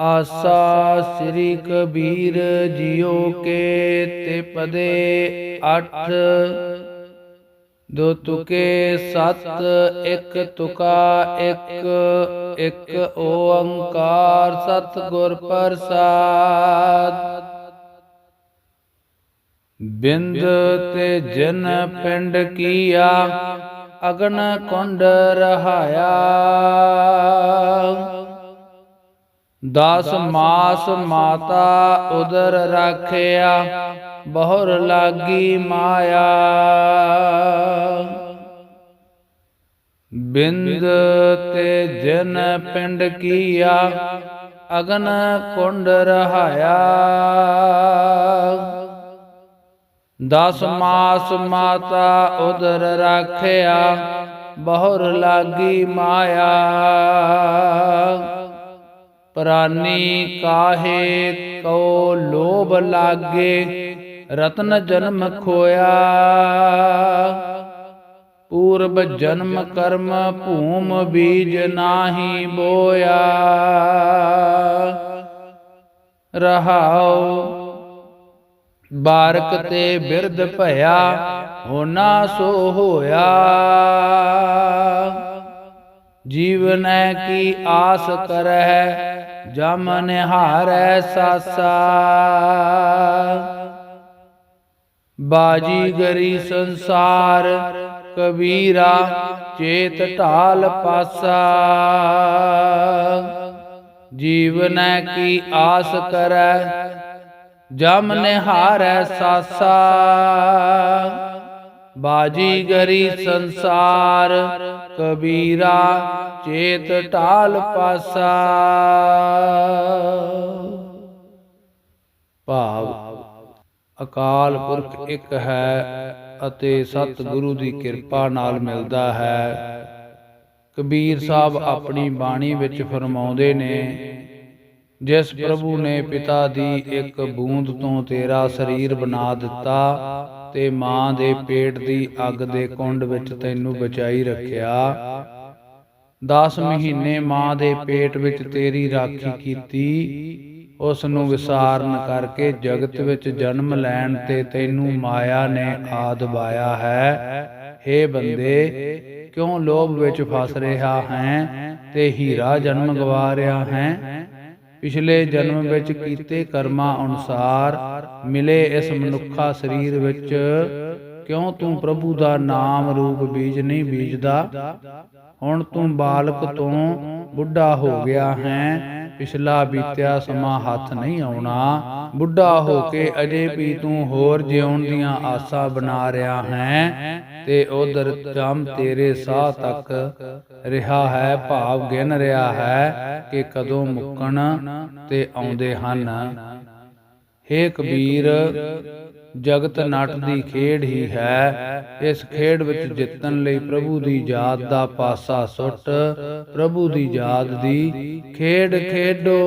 ਆਸਾ ਸ੍ਰੀ ਕਬੀਰ ਜਿਉ ਕੇ ਤੇ ਪਦੇ ਅਠ। ਦੋ ਤੁਕੇ ਸਤ, ਇੱਕ ਤੁਕਾ, ਇੱਕ ਇੱਕ ਓੰਕਾਰ ਸਤ ਗੁਰ ਪ੍ਰਸਾਦ। ਬਿੰਦ ਤੇ ਜਨ ਪਿੰਡ ਕੀਆ, ਅਗਨ ਕੁੰਡ ਰਹਾਇਆ। ਦਸ ਮਾਸ ਮਾਤਾ ਉਦਰ ਰਾਖਿਆ, ਬਹੁਰ ਲਾਗੀ ਮਾਇਆ। ਬਿੰਦ ਤੇ ਜਨ ਪਿੰਡ ਕੀਆ, ਅਗਨ ਕੁੰਡ ਰਹਾਇਆ। ਦਸ ਮਾਸ ਮਾਤਾ ਉਦਰ ਰਾਖਿਆ, ਬਹੁਰ ਲਾਗੀ ਮਾਇਆ। ਪ੍ਰਾਨੀ ਕਾਹੇ ਕੋ ਲੋਭ ਲਾਗੇ, ਰਤਨ ਜਨਮ ਖੋਇਆ। ਪੂਰਬ ਜਨਮ ਕਰਮ ਭੂਮ ਬੀਜ ਨਾਹੀ ਬੋਇਆ। ਰਹਾਉ ਬਾਰਕ ਤੇ ਬਿਰਧ ਭਇਆ ਹੋਣਾ ਸੋ ਹੋਇਆ। ਜੀਵਨੈ ਕੀ ਆਸ ਕਰਹਿ ਜਮ ਨਿਹਾਰੈ ਸਾਸਾ। ਬਾਜੀ ਗਰੀ ਸੰਸਾਰ ਕਬੀਰਾ ਚੇਤ ਢਾਲ ਪਾਸਾ। ਜੀਵਨੈ ਕੀ ਆਸ ਕਰੈ ਜਮ ਨਿਹਾਰੈ ਸਾਸਾ। ਬਾਜੀ ਗਰੀ ਸੰਸਾਰ ਕਬੀਰਾ ਚੇਤ ਢਾਲ ਪਾਸਾ। ਭਾਵ, ਅਕਾਲ ਪੁਰਖ ਇੱਕ ਹੈ ਅਤੇ ਸਤ ਦੀ ਕਿਰਪਾ ਨਾਲ ਮਿਲਦਾ ਹੈ। ਕਬੀਰ ਸਾਹਿਬ ਆਪਣੀ ਬਾਣੀ ਵਿੱਚ ਫਰਮਾਉਂਦੇ ਨੇ, ਜਿਸ ਪ੍ਰਭੂ ਨੇ ਪਿਤਾ ਦੀ ਇੱਕ ਬੂੰਦ ਤੋਂ ਤੇਰਾ ਸਰੀਰ ਬਣਾ ਦਿੱਤਾ ਤੇ ਮਾਂ ਦੇ ਪੇਟ ਦੀ ਅੱਗ ਦੇ ਕੁੰਡ ਵਿੱਚ ਤੈਨੂੰ ਬਚਾਈ ਰੱਖਿਆ। 10 ਮਹੀਨੇ ਮਾਂ ਦੇ ਪੇਟ ਵਿੱਚ ਤੇਰੀ ਰਾਖੀ ਕੀਤੀ। ਉਸ ਨੂੰ ਵਿਸਾਰਨ ਕਰਕੇ ਜਗਤ ਵਿੱਚ ਜਨਮ ਲੈਣ ਤੇ ਤੈਨੂੰ ਮਾਇਆ ਨੇ ਆਦਬਾਇਆ ਹੈ। ਏ ਬੰਦੇ, ਕਿਉਂ ਲੋਭ ਵਿੱਚ ਫਸ ਰਿਹਾ ਹੈ ਤੇ ਹੀਰਾ ਜਨਮ ਗਵਾ ਰਿਹਾ ਹੈ? ਪਿਛਲੇ ਜਨਮ ਵਿੱਚ ਕੀਤੇ ਕਰਮਾਂ ਅਨੁਸਾਰ ਮਿਲੇ ਇਸ ਮਨੁੱਖਾ ਸਰੀਰ ਵਿੱਚ। ਕਿਉਂ ਤੂੰ ਪ੍ਰਭੂ ਦਾ ਨਾਮ ਰੂਪ ਬੀਜ ਨਹੀਂ ਬੀਜਦਾ? ਹੁਣ ਤੂੰ ਬਾਲਕ ਤੋਂ ਬੁੱਢਾ ਹੋ ਗਿਆ ਹੈ। ਪਿਛਲਾ ਬੀਤਿਆ ਸਮਾਂ ਹੱਥ ਨਹੀਂ ਆਉਣਾ। ਬੁੱਢਾ ਹੋ ਕੇ ਅਜੇ ਵੀ ਤੂੰ ਹੋਰ ਜਿਉਣ ਦੀਆਂ ਆਸਾਂ ਬਣਾ ਰਿਹਾ ਹੈ। ਤੇ ਉਧਰ ਚਮ ਤੇਰੇ ਸਾਹ ਤੱਕ। ਰਿਹਾ ਹੈ ਭਾਵ ਗਿਣ ਰਿਹਾ ਹੈ ਕਿ ਕਦੋਂ ਮੁੱਕਣ ਤੇ ਆਉਂਦੇ ਹਨ। ਹੇ ਕਬੀਰ, ਜਗਤ ਨਟ ਦੀ ਖੇਡ ਹੀ ਹੈ। ਇਸ ਖੇਡ ਵਿੱਚ ਜਿੱਤਣ ਲਈ ਪ੍ਰਭੂ ਦੀ ਯਾਦ ਦਾ ਪਾਸਾ ਸੁੱਟ। ਪ੍ਰਭੂ ਦੀ ਯਾਦ ਦੀ ਖੇਡ ਖੇਡੋ।